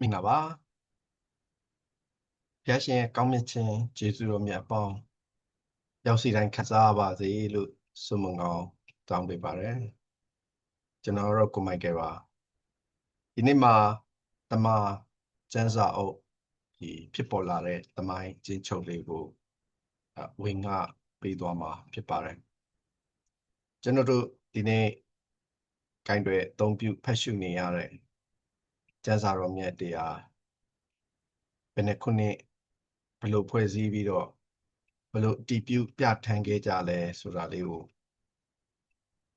မင်္ဂလာပါဘုရားရှင်ရဲ့ကောင်းမြတ်ခြင်းကျေးဇူးတော်မြတ်အပေါင်းရောက်စီတိုင်းခံစားပါစေလို့ဆုမွန်ကောင်းတောင်းပေးပါတယ်ကျွန်တော်တော့ကိုမိုက်ကယ်ပါဒီနေ့မှာတမကျန်းစာအုပ်ဒီဖြစ်ပေါ်လာတဲ့တမိုင်းချင်းချုပ်လေးကိုဝင်ငါပေးသွားမှာဖြစ်ပါတယ်ကျွန်တော်တို့ဒီနေ့ဂိုင်းတွေအသုံးပြုဖတ်ရှုနေရတဲ့ ကျမ်းစာတော်မြတ်တရားဘယ်နှခုနှစ်ဘယ်လိုဖွဲ့စည်းပြီးတော့ဘယ်လိုတည်ပြုပြဋ္ဌာန်းခဲ့ကြလဲဆိုတာလေးကို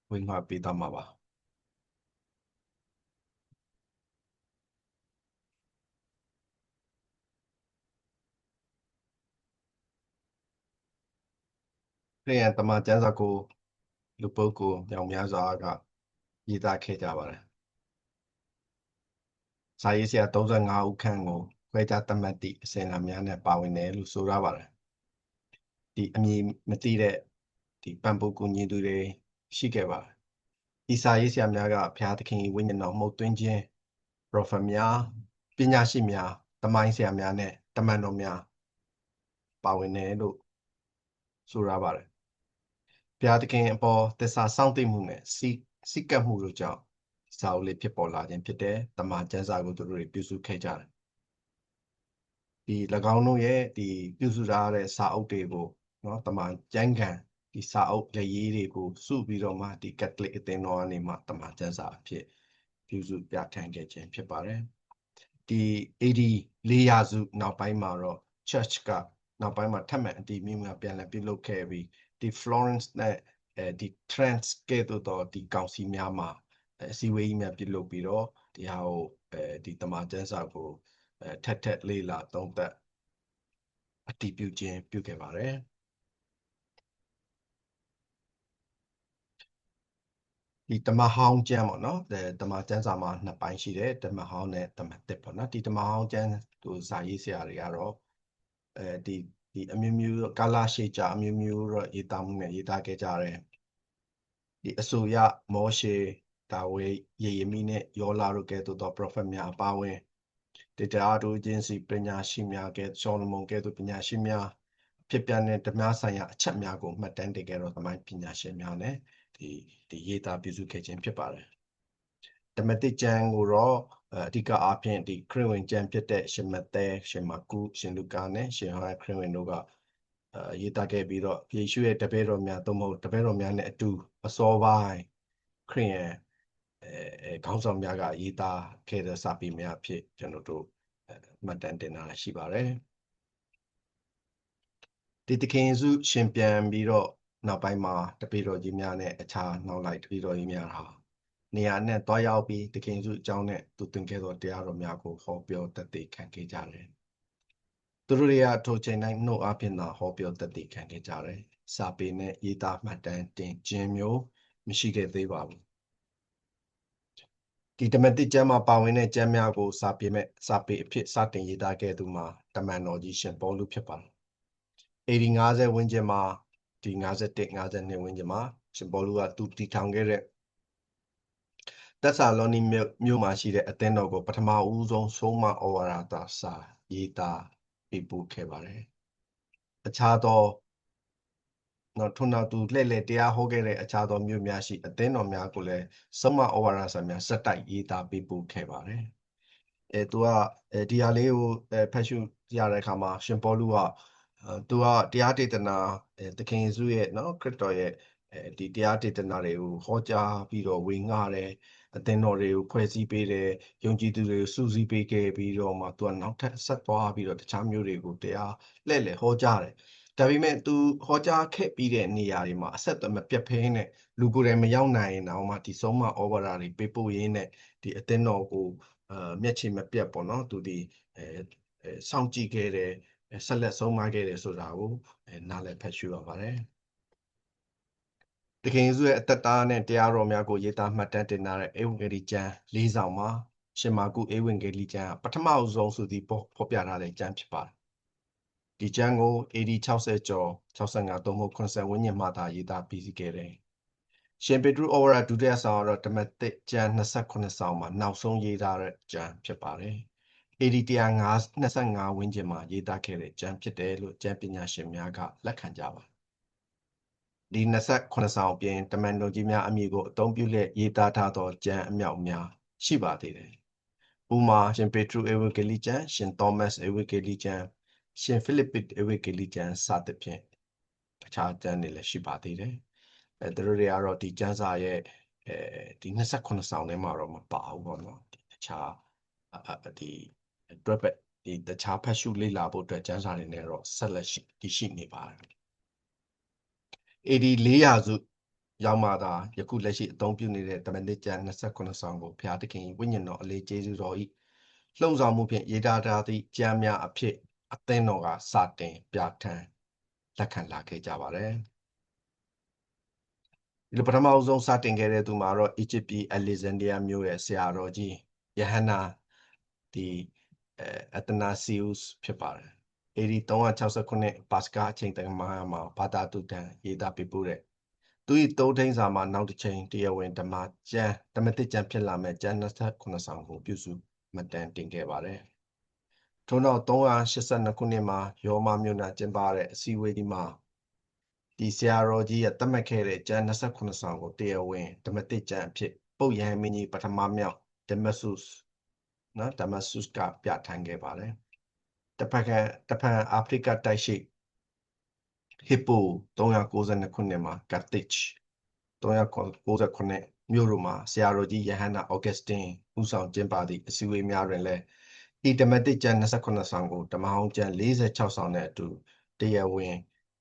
ဝင်မှပေးသွားမှာပါခရိယန်တမန်ကျမ်းစာကိုလူပုဂ္ဂိုလ်ညောင်များစွာကရေးသားခဲ့ကြပါတယ် စာရေးဆရာ35ဦးခန့်ကိုခွဲခြားသတ်မှတ်သည့်အစဉ်အလာများနဲ့ပါဝင်တယ်လို့ဆိုရပါတယ်ဒီအမည်မသိတဲ့ဒီပံပိုးကူညီသူတွေရှိခဲ့ပါတယ်ဒီစာရေးဆရာများကဘုရားသခင်ဝိညာဉ်တော်မှုတ်သွင်းခြင်းပရိုဖက်များပညာရှိများတမိုင်းဆရာများနဲ့တမန်တော်များပါဝင်တယ်လို့ဆိုရပါတယ်ဘုရားသခင်အပေါ်သစ္စာစောင့်သိမှုနဲ့စိစိကပ်မှုတို့ကြောင့် စာအုပ်လေးဖြစ်ပေါ်လာခြင်းဖြစ်တယ်။တမန်ကျမ်းစာကိုသူတို့တွေပြုစုခဲ့ကြတယ်။ဒီ၎င်းတို့ရဲ့ဒီပြုစုထားတဲ့စာအုပ်တွေကိုနော်တမန်ကျမ်းခံဒီစာအုပ်လက်ရေးတွေကိုစုပြီးတော့မှဒီကက်သလစ်အသင်းတော်ကနေမှတမန်ကျမ်းစာအဖြစ်ပြုစုပြဋ္ဌာန်းခဲ့ခြင်းဖြစ်ပါတယ်။ဒီ AD 400စုနောက်ပိုင်းမှာတော့ church ကနောက်ပိုင်းမှာထပ်မံအတည်မြင့်မှပြန်လည်ပြုလုပ်ခဲ့ပြီးဒီ Florence နဲ့အဲဒီ Trent ကဲ့သို့သောဒီကောင်စီများမှာ အစည်းအဝေးကြီးများပြုလုပ်ပြီးတော့ဒီဟာကိုအဲဒီတမန်ကျမ်းစာကိုအဲထက်ထက်လေးလာသုံးသက်အတည်ပြုခြင်းပြုခဲ့ပါတယ်ဒီတမဟောင်းကျမ်းပေါ့နော်တမကျမ်းစာမှာနှစ်ပိုင်းရှိတယ်တမဟောင်းနဲ့တမတစ်ပေါ့နော်ဒီတမဟောင်းကျမ်းသူဇာရေးဆရာတွေကတော့အဲဒီဒီအမျိုးမျိုးကာလာရှိကြအမျိုးမျိုးတော့ရေးသားမှုနဲ့ရေးသားခဲ့ကြတယ်ဒီအဆိုရမောရှေ ဒါဝေယေရမိနဲ့ယောလာတို့ကဲ့သို့သော prophet များအပါဝင်တေတာတို့ချင်းစီပညာရှိများကဲ့ဆောလမုန်ကဲ့သို့ပညာရှိများဖြစ်ပြတဲ့ဓမ္မဆိုင်ရာအချက်များကိုမှတ်တမ်းတင်ခဲ့တော့သမိုင်းပညာရှင်များနဲ့ဒီဒီရေးသားပြုစုခဲ့ခြင်းဖြစ်ပါတယ်ဓမ္မတိကျမ်းကိုတော့အဓိကအားဖြင့်ဒီခရစ်ဝင်ကျမ်းဖြစ်တဲ့ရှင်မဿဲရှင်မာကုရှင်လူကာနဲ့ရှင်ဟောခရစ်ဝင်တို့ကအဲရေးသားခဲ့ပြီးတော့ယေရှုရဲ့တပည့်တော်များသို့မဟုတ်တပည့်တော်များနဲ့အတူအစောပိုင်းခရစ်ယာန် အဲခေါင်းဆောင်များကရေးသားခဲ့တဲ့စာပေများဖြစ်ကျွန်တော်တို့မှတ်တမ်းတင်တာရှိပါတယ်ဒီတခင်စုရှင်ပြန်ပြီးတော့နောက်ပိုင်းမှာတပည့်တော်ကြီးများနဲ့အခြားနောက်လိုက်တပည့်တော်ကြီးများဟာနေရာနဲ့တွားရောက်ပြီးတခင်စုအကြောင်းနဲ့သူသင်ခဲ့သောတရားတော်များကိုဟောပြောတတ်သိခံခဲ့ကြတယ်သူတို့တွေကထိုချိန်တိုင်းနှုတ်အပြင်သာဟောပြောတတ်သိခံခဲ့ကြတယ်စာပေနဲ့ရေးသားမှတ်တမ်းတင်ခြင်းမျိုးမရှိခဲ့သေးပါဘူး ဒီဓမ္မတိကျမ်းမှာပါဝင်တဲ့ကျမ်းများကိုစာပေမဲ့စာပေအဖြစ်စတင်ရေးသားခဲ့သူမှာတမန်တော်ကြီးရှင်ပေါလုဖြစ်ပါတယ်။အေဒီ90ဝန်းကျင်မှာဒီ51 52ဝန်းကျင်မှာရှင်ပေါလုကသူတည်ထောင်ခဲ့တဲ့တက်ဆာလောနီမြို့မှာရှိတဲ့အသင်းတော်ကိုပထမဦးဆုံးဆုံးမဩဝါဒစာရေးသားပေးပို့ခဲ့ပါတယ်။အခြားသော နော်ထို့နောက်သူလှည့်လည်တရားဟောခဲ့တဲ့အခြားသောမြို့များရှိအသင်းတော်များကိုလည်းစမဩဝါဒစာများစက်တိုက်ရေးသားပေးပို့ခဲ့ပါတယ်။အဲသူကအဲဒီဟာလေးကိုဖတ်ရှုရတဲ့အခါမှာရှင်ပေါလုကသူကတရားဒေသနာသခင်ယေရှုရဲ့နော်ခရစ်တော်ရဲ့အဲဒီတရားဒေသနာတွေကိုဟောကြားပြီးတော့ဝေငှတယ်အသင်းတော်တွေကိုဖွဲ့စည်းပေးတယ်ယုံကြည်သူတွေကိုစုစည်းပေးခဲ့ပြီးတော့မှသူကနောက်ထပ်ဆက်သွားပြီးတော့တခြားမျိုးတွေကိုတရားလှည့်လည်ဟောကြားတယ် ဒါပေမဲ့သူဟောကြားခဲ့ပြီးတဲ့နေရာတွေမှာအဆက်အသွယ်မပြတ်ဖဲနဲ့လူကိုယ်တိုင်မရောက်နိုင်ရင်တော့မှဒီဆုံးမဩဝါဒတွေပေးပို့ရင်းနဲ့ဒီအသင်းတော်ကိုအာမျက်ခြေမပြတ်ပေါ့နော်သူဒီအဲစောင့်ကြည့်ခဲ့တယ်ဆက်လက်ဆုံးမခဲ့တယ်ဆိုတာကိုနားလည်ဖတ်ရှုရပါတယ်တခင်ယေရှုရဲ့အသက်တာနဲ့တရားတော်များကိုရေးသားမှတ်တမ်းတင်ထားတဲ့ဧဝံဂေလိကျမ်း၄ဆောင်မှာရှင်မာကုဧဝံဂေလိကျမ်းပထမအဆုံးဆိုသည်ဖော်ပြထားတဲ့ကျမ်းဖြစ်ပါတယ် ဒီကျမ်းကို AD 60ကျော်65သို့မဟုတ်80ဝန်းကျင်မှသာရေးသားပြီးစီးခဲ့တယ်။ရှင်ပေတရုဩဝါဒဒုတိယဆောင်တော့ဓမ္မသစ်ကျမ်း28ဆောင်မှာနောက်ဆုံးရေးထားတဲ့ကျမ်းဖြစ်ပါတယ်။ AD 125ဝန်းကျင်မှာရေးသားခဲ့တဲ့ကျမ်းဖြစ်တယ်လို့ကျမ်းပညာရှင်များကလက်ခံကြပါဒီ28ဆောင်ပြင်တမန်တော်ကြီးများအမည်ကိုအသုံးပြုလက်ရေးသားထားသောကျမ်းအမြောက်များရှိပါသေးတယ်။ဥမာရှင်ပေထရုဧဝဂေလိကျမ်းရှင်သောမတ်ဧဝဂေလိကျမ်း ရှင်ဖိလိပ္ပိဧဝဂေလိကျမ်းစသဖြင့်တခြားကျမ်းတွေလည်းရှိပါသေးတယ်။အဲသူတို့တွေကတော့ဒီကျမ်းစာရဲ့အဲဒီ28ဆောင်ထဲမှာတော့မပါဘူးပေါ့နော်။တခြားဒီအတွက်ပဲဒီတခြားဖတ်ရှုလေ့လာဖို့အတွက်ကျမ်းစာတွေနဲ့တော့ဆက်လက်ရှိတည်ရှိနေပါတယ် AD 400စုရောက်မှသာယခုလက်ရှိအသုံးပြုနေတဲ့တမန်ကျမ်း28ဆောင်ကိုဘုရားသခင်ဝိညာဉ်တော်အလေးကျေးဇူးတော်ဤလှုံ့ဆော်မှုဖြင့်ရေးသားထားသည့်ကျမ်းများအဖြစ် အသင်းတော်ကစတင်ပြဋ္ဌာန်းလက်ခံလာခဲ့ကြပါတယ်ဒီလိုပထမအဆုံးစတင်ခဲ့တဲ့သူမှာတော့အီဂျစ်ပြည်အလက်ဇန်ဒရီးယားမြို့ရဲ့ဆရာတော်ကြီးယဟန္နာဒီအတနာစီဥစ်ဖြစ်ပါတယ် AD 369ပါစကာအချိန်တန်မှာမှာဘာသာတုတန်ရေးသားပြပို့တဲ့သူ၏သုံးထိန်စာမှာနောက်တစ်ချိန်တရားဝင်ဓမ္မကျမ်းဓမ္မတိကျမ်းဖြစ်လာမဲ့ကျမ်း29ဆောင်ကိုပြုစုမှတ်တမ်းတင်ခဲ့ပါတယ်။ ထို့နောက်382ခုနှစ်မှာယောမမြို့နာကျင်းပတဲ့အစည်းအဝေးဒီမှာဒီဆရာတော်ကြီးရဲ့တတ်မှတ်ခဲ့တဲ့ကျမ်း29ဆောင်ကိုတရားဝင်ဓမ္မတိကျမ်းအဖြစ်ပုတ်ရဟန်းမင်းကြီးပထမမြောက်ဒမဆုစ်နော်ဒမဆုစ်ကပြဋ္ဌာန်းခဲ့ပါတယ်။တစ်ဖက်ကတစ်ဖက်အာဖရိကတိုက်ရှိဟီပို392ခုနှစ်မှာကတ်တစ်398မြို့တို့မှာဆရာတော်ကြီးယဟန္တာအော်ဂတ်စတင်ဦးဆောင်ကျင်းပသည့်အစည်းအဝေးများတွင်လည်း ဤဓမ္မတိကျမ်း28ဆောင်ကိုဓမ္မဟောင်းကျမ်း46ဆောင်နဲ့အတူတရားဝင်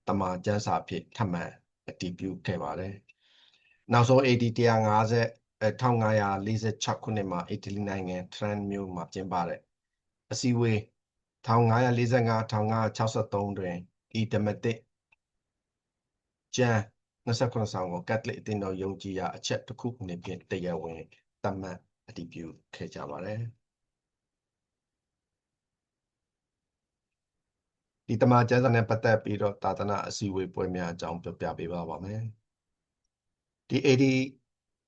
တမန်ကျမ်းစာဖြစ်ထပ်မံအတည်ပြုခဲ့ပါတယ်။နောက်ဆုံး AD 150 1546ခုနှစ်မှာအီတလီနိုင်ငံထရန်မြို့မှာကျင်းပတဲ့အစည်းအဝေး1545-1563တွင်ဤဓမ္မတိကျမ်း29ဆောင်ကိုကက်သလစ်အသင်းတော်ယုံကြည်ရာအချက်တစ်ခုအနေဖြင့်တရားဝင်သတ်မှတ်အတည်ပြုခဲ့ကြပါတယ် ဒီတမန်ကျမ်းစာနဲ့ပတ်သက်ပြီးတော့သာသနာအစည်းအဝေးပွဲများအကြောင်းပြောပြပေးပါပါမယ်ဒီ AD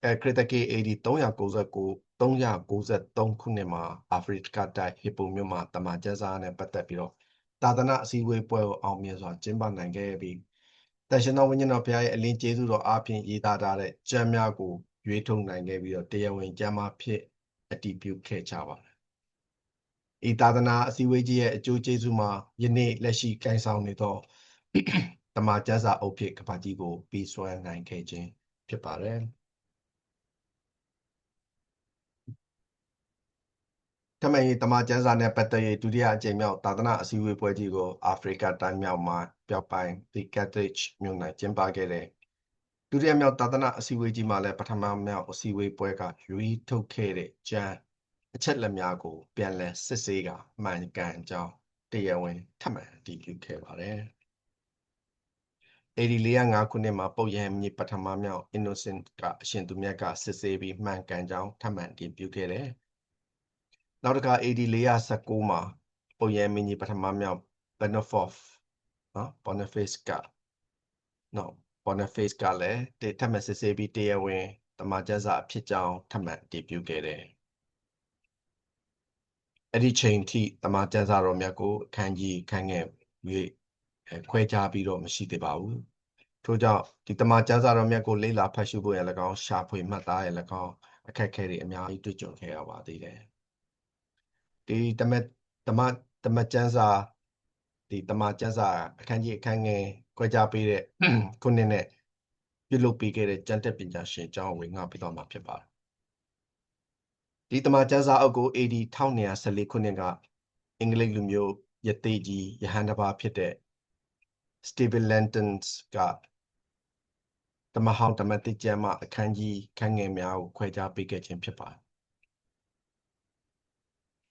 အဲခရစ်တကေ AD 399 393ခုနှစ်မှာအာဖရိကတိုက်ဟီပိုမြို့မှာတမန်ကျမ်းစာနဲ့ပတ်သက်ပြီးတော့သာသနာအစည်းအဝေးပွဲကိုအောင်မြင်စွာကျင်းပနိုင်ခဲ့ပြီးတရှင်တော်ဝိညာဉ်တော်ဘုရားရဲ့အလင်းကျေးဇူးတော်အားဖြင့်ရေးသားထားတဲ့ကျမ်းများကိုရွေးထုတ်နိုင်ခဲ့ပြီးတော့တရားဝင်ကျမ်းမာဖြစ်အတည်ပြုခဲ့ကြပါတယ်။ ဤသာသနာအစည်းအဝေးကြီးရဲ့အကျိုးကျေးဇူးမှာယနေ့လက်ရှိကိုင်ဆောင်နေသောတမန်ကျမ်းစာအုပ်ဖြစ်ကဘာကြီးကိုပြီးစွမ်းနိုင်ခဲ့ခြင်းဖြစ်ပါတယ်။ထမင်းတမကျန်းစာနဲ့ပတ်သက်၍ဒုတိယအကြိမ်မြောက်သာသနာအစည်းအဝေးပွဲကြီးကိုအာဖရိကတိုင်းမြောက်မှာပြောက်ပိုင်း The Carthage မြို့၌ကျင်းပခဲ့တဲ့ဒုတိယမြောက်သာသနာအစည်းအဝေးကြီးမှာလည်းပထမမြောက်အစည်းအဝေးပွဲကရွေးထုတ်ခဲ့တဲ့ကျမ်း အချက်လက်များကို ပြန်လည်စစ်ဆေးကမှန်ကန်ကြောင်းတရားဝင်ထပ်မံတည်ပြုခဲ့ပါတယ်။အေဒီ405ခုနှစ်မှာပုတ်ရဟန်းမြေပထမမြောက် Innocent ကအရှင်သူမြတ်ကစစ်ဆေးပြီးမှန်ကန်ကြောင်းထပ်မံတည်ပြုခဲ့တယ်။နောက်တစ်ခါ AD 419မှာပုံရမင်းကြီးပထမမြောက် Boniface နော် Boniface ကနော် Boniface ကလည်းတထပ်မစစ်ဆေးပြီးတရားဝင်တမန်ကျမ်းစာအဖြစ်ကြောင်းထပ်မံတည်ပြုခဲ့တယ် အဲ့ဒီချိန်ထိတမန်ကျမ်းစာတော်မြတ်ကိုအခန်းကြီးခန်းငယ်၍ခွဲခြားပြီးတော့မရှိသေးပါဘူးထို့ကြောင့်ဒီတမန်ကျမ်းစာတော်မြတ်ကိုလေ့လာဖတ်ရှုဖို့ရ၎င်းရှာဖွေမှတ်သားရ၎င်းအခက်အခဲတွေအများကြီးတွေ့ကြုံခဲ့ရပါသေးတယ်ဒီတမတမတမကျန်းစာဒီတမကျန်းစာအခန်းကြီးအခန်းငယ်ခွဲခြားပေးတဲ့ခုနှစ်နဲ့ပြုလုပ်ပေးခဲ့တဲ့ကျန်းတက်ပညာရှင်ကျောင်းဝင်ငါပြတော်မှာဖြစ်ပါတယ် ဒီတမကျန်းစာအုပ်ကို AD 1214ခုနှစ်ကအင်္ဂလိပ်လူမျိုးယသိကြီးယဟန်တပါဖြစ်တဲ့ Stephen Lantons ကတမဟောင်းတမတိကျမ်းမှာအခန်းကြီးခန်းငယ်များကိုခွဲခြားပေးခဲ့ခြင်းဖြစ်ပါတယ်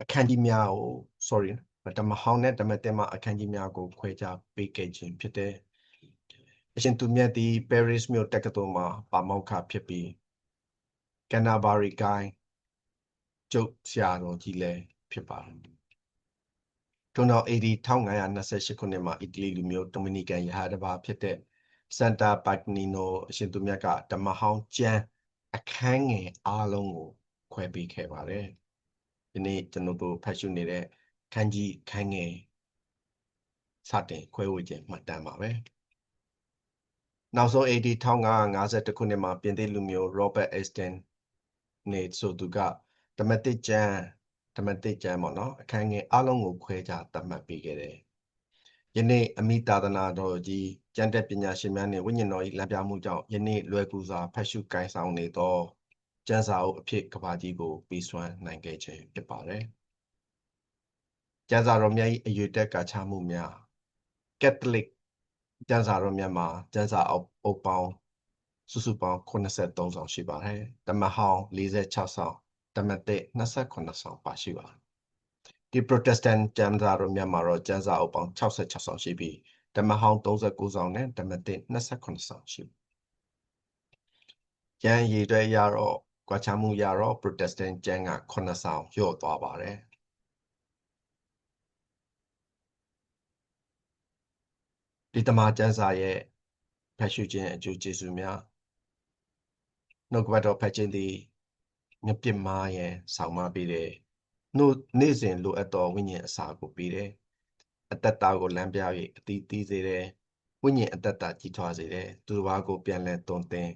အခန်းကြီးများကို sorry ဓမ္မဟောင်းနဲ့ဓမ္မသစ်မှာအခန်းကြီးများကိုခွဲခြားပေးခဲ့ခြင်းဖြစ်တယ်။အရှင်သူမြတ်သည် Paris မြို့တက္ကသိုလ်မှာပါမောက္ခဖြစ်ပြီးကန္နာဘာရီ ကိုင်းကျုပ်ဆရာတော်ကြီးလည်းဖြစ်ပါတယ်။ထို့နောက် AD 1528ခုနှစ်မှာအီတလီလူမျိုးဒိုမီနီကန်ယဟာတပါဖြစ်တဲ့စန်တာပတ်နီနိုအရှင်သူမြတ်ကဓမ္မဟောင်းကျမ်းအခန်းငယ်အားလုံးကို ခွဲပေးခဲ့ပါတယ်။ဒီနေ့ကျွန်တော်တို့ဖတ်ရှုနေတဲ့ခန်းကြီးခန်းငယ်စတင်ခွဲဝေခြင်းမှတ်တမ်းပါပဲနောက်ဆုံး AD 1550ခုနှစ်မှာပြင်သစ်လူမျိုး Robert Aston နေဆိုသူက ဓမ္မတိကျမ်းဓမ္မတိကျမ်းပေါ့နော်အခန်းငယ်အလုံးကိုခွဲခြားသတ်မှတ်ပေးခဲ့တယ်ယနေ့အမိသာသနာတော်ကြီးကျမ်းတက်ပညာရှင်များနှင့်ဝိညာဉ်တော်၏လမ်းပြမှုကြောင့်ယနေ့လွယ်ကူစွာဖတ်ရှုကိုင်ဆောင်နေသောကျမ်းစာအုပ်အဖြစ်ကဘာကြီးကိုပြီးစွမ်းနိုင်ခဲ့ခြင်းဖြစ်ပါတယ်။ကျမ်းစာတော်များ၏အယူတက်ကချမှုများကက်သလစ်ကျမ်းစာတော်များမှာကျမ်းစာအုပ်အုပ်ပေါင်းစုစုပေါင်း83ဆောင်ရှိပါတယ်။တမဟောင်း46ဆောင် တမသက်28ဆောင်ပါရှိပါတယ်ဒီ Protestant ကျမ်းစာတော်များမှာတော့ကျမ်းစာအုပ်ပေါင်း66ဆောင်ရှိပြီးဓမ္မဟောင်း39ဆောင်နဲ့ဓမ္မသစ်28ဆောင်ရှိကျမ်းရည်တွေရတော့ကွာခြားမှုရတော့ Protestant ကျမ်းက9ဆောင်လျော့သွားပါတယ်ဒီတမန်ကျမ်းစာရဲ့ဖတ်ရှုခြင်းအကျိုးကျေးဇူးများနှုတ်ကပတ်တော်ဖတ်ခြင်းသည် မြပြစ်မှားရန်ဆောင်မပေးတဲ့နှုတ်နေ့စဉ်လိုအပ်သောဝိညာဉ်အစာကိုပေးတယ်အတ္တတာကိုလမ်းပြ၍အတိသီးစေတယ်ဝိညာဉ်အတ္တတာကြီးထွားစေတယ်သူတစ်ပါးကိုပြန်လည်သွန်သင်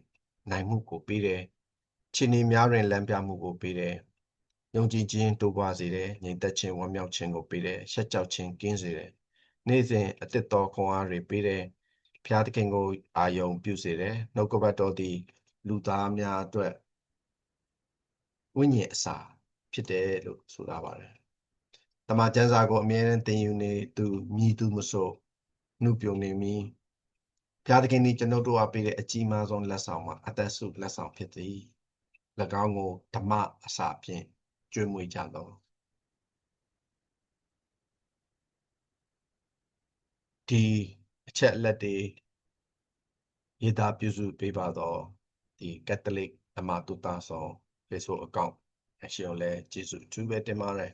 နိုင်မှုကိုပေးတယ်ချင်းနေများတွင်လမ်းပြမှုကိုပေးတယ်ယုံကြည်ခြင်းတိုးပွားစေတယ်ညီသက်ခြင်းဝမ်းမြောက်ခြင်းကိုပေးတယ်ရှက်ကြောက်ခြင်းကင်းစေတယ်နေ့စဉ်အသက်တော်ခွန်အားတွေပေးတယ်ဖျားသခင်ကိုအာယုံပြုစေတယ်နှုတ်ကပတ်တော်သည်လူသားများအတွက် ဝိညာဉ်အစာဖြစ်တယ်လို့ဆိုထားပါတယ်။တမန်ကျမ်းစာကိုအမြဲတမ်းသင်ယူနေသူမြည်သူမဆိုနှုတ်ပြုံနေမီဘုရားသခင်သည်ကျွန်ုပ်တို့အားပေးတဲ့အကြီးမားဆုံးလက်ဆောင်မှာအသက်ဆုလက်ဆောင်ဖြစ်သည်။၎င်းကိုဓမ္မအစာဖြင့်ကျွေးမွေးကြသောဒီအချက်အလက်တွေရေးသားပြုစုပေးပါတော့ဒီကက်သလစ်ဓမ္မတူတာဆောင် Facebook account အရှင်ကိုလည်းကျေးဇူးအထူးပဲတင်ပါတယ်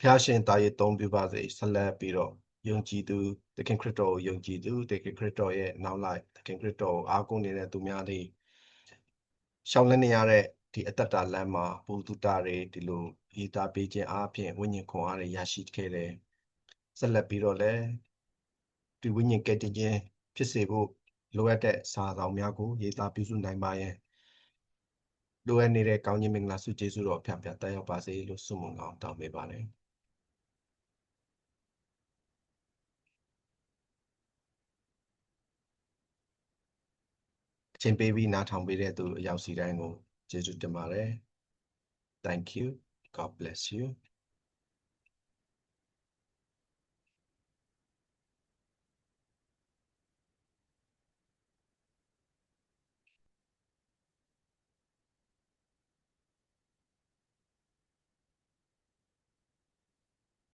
ဖျားရှင်တာရေးသုံးပြပါစေဆက်လက်ပြီးတော့ယုံကြည်သူသခင်ခရစ်တော်ကိုယုံကြည်သူသခင်ခရစ်တော်ရဲ့နောက်လိုက်သခင်ခရစ်တော်ကိုအားကိုးနေတဲ့သူများတွေရှောင်လန်းနေရတဲ့ဒီအတ္တတာလမ်းမှာဘူတုတာတွေဒီလိုရေးသားပေးခြင်းအားဖြင့်ဝိညာဉ်ခွန်အားတွေရရှိခဲ့တယ်ဆက်လက်ပြီးတော့လည်းဒီဝိညာဉ်ကယ်တင်ခြင်းဖြစ်စေဖို့လိုအပ်တဲ့စာဆောင်များကိုရေးသားပြုစုနိုင်ပါရဲ့ လိုအပ်နေတဲ့ကောင်းခြင်းမင်္ဂလာဆုကျေးဇူးတော်ဖျားဖျားတက်ရောက်ပါစေလို့ဆုမွန်ကောင်းတောင်းပေးပါတယ်အချိန်ပေးပြီးနားထောင်ပေးတဲ့သူအရောက်စီတိုင်းကိုကျေးဇူးတင်ပါတယ် Thank you God bless you